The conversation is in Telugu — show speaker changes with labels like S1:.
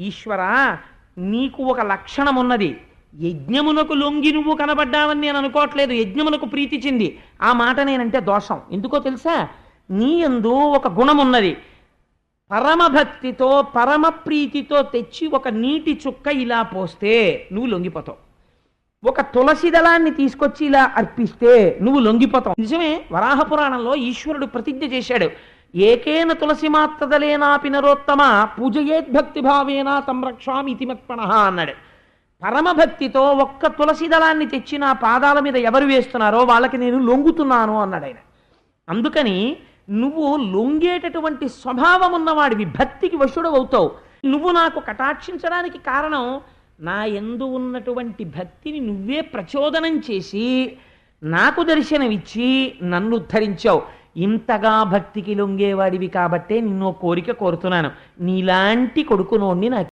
S1: ఈశ్వరా నీకు ఒక లక్షణం ఉన్నది యజ్ఞమునకు లొంగి నువ్వు కనబడ్డావని నేను అనుకోవట్లేదు. యజ్ఞమునకు ప్రీతి చెంది. ఆ మాట నేనంటే దోషం. ఎందుకో తెలుసా? నీ ఎందు ఒక గుణం ఉన్నది పరమభక్తితో పరమ ప్రీతితో తెచ్చి ఒక నీటి చుక్క ఇలా పోస్తే నువ్వు లొంగిపోతావు. ఒక తులసి దళాన్ని తీసుకొచ్చి ఇలా అర్పిస్తే నువ్వు లొంగిపోతావు. నిజమే వరాహ పురాణంలో ఈశ్వరుడు ప్రతిజ్ఞ చేశాడు. ఏకేన తులసి మాత్రదలేనాపి నరోత్తమ పూజయేద్భక్తి భావేనా సంరక్షామి ఇతి అన్నాడు. పరమభక్తితో ఒక్క తులసి దళాన్ని తెచ్చి నా పాదాల మీద ఎవరు వేస్తున్నారో వాళ్ళకి నేను లొంగుతున్నాను అన్నాడు ఆయన. అందుకని నువ్వు లొంగేటటువంటి స్వభావం ఉన్నవాడివి భక్తికి వశుడు అవుతావు. నువ్వు నాకు కటాక్షించడానికి కారణం నా ఎందు ఉన్నటువంటి భక్తిని నువ్వే ప్రచోదనం చేసి నాకు దర్శనమిచ్చి నన్ను ఉద్ధరించావు. ఇంతగా భక్తికి లొంగేవాడివి కాబట్టే నిన్ను కోరిక కోరుతున్నాను. నీలాంటి కొడుకునోడిని నాకు